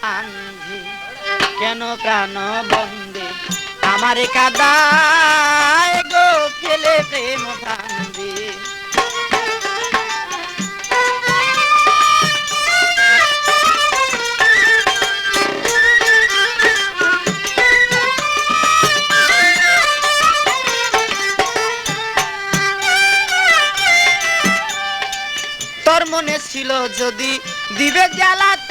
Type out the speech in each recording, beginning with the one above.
Fandi কেন প্রাণ বন্দে? আমার কাদায় গো ফেলে প্রেম ফান্দি তোর মনে ছিল যদি দিবে জ্বালাত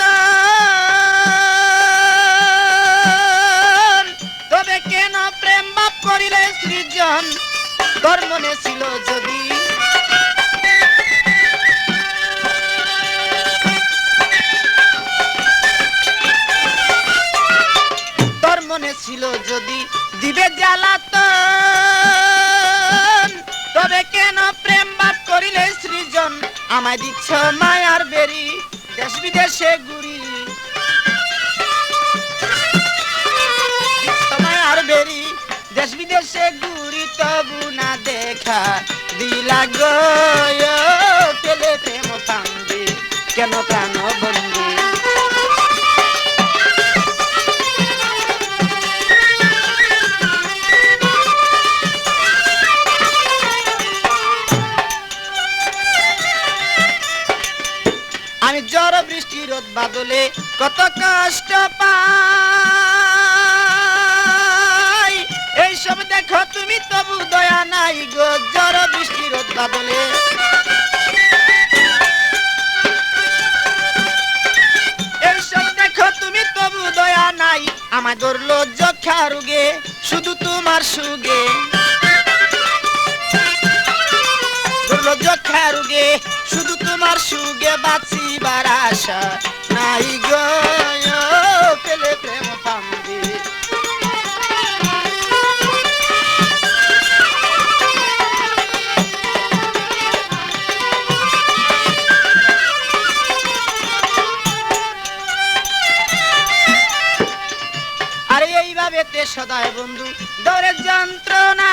তবে কেন প্রেম বাপ করিলে সৃজন? তোর মনে ছিল যদি। তোর মনে ছিল যদি। দিবে জ্বালাত তবে কেন প্রেম বাপ করিলে সৃজন? আমায় দিচ্ছ মায়ার বেরি। দেশ বিদেশে ঘুরি। মায়ার বেরি দেশ বিদেশে ঘুরি তবু না দেখা দিলা গো আমি জ্বর, বৃষ্টি, রোদ বাদলে কত কষ্ট পাই। এইসব দেখো তুমি, তবু দয়া নাই গো, জ্বর, বৃষ্টি, রোদ বাদলে। এইসব দেখো তুমি, তবু দয়া নাই ধরলো যক্ষা রুগে শুধু তোমার সুগে। বাঁচিবার আশা নাই গো পেলে প্রেম ফান্দি আরে এইভাবে তে সদায় বন্ধু দরের যন্ত্রণা।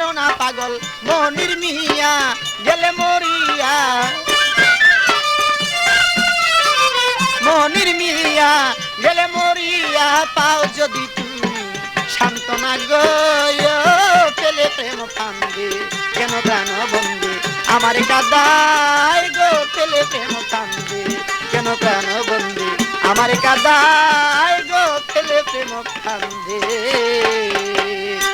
মারো না পাগল, মনির মিয়া গেলে মরিয়া। মনির মিয়া গেলে মরিয়া, পাও যদি তুমি সান্ত্বনা গয়, পেলে প্রেম ফান্দি কেন প্রাণ বন্দি? আমার কাদায় গো, পেলে প্রেম ফান্দি কেন প্রাণ বন্দি? আমার কাদায় গো, পেলে প্রেম ফান্দি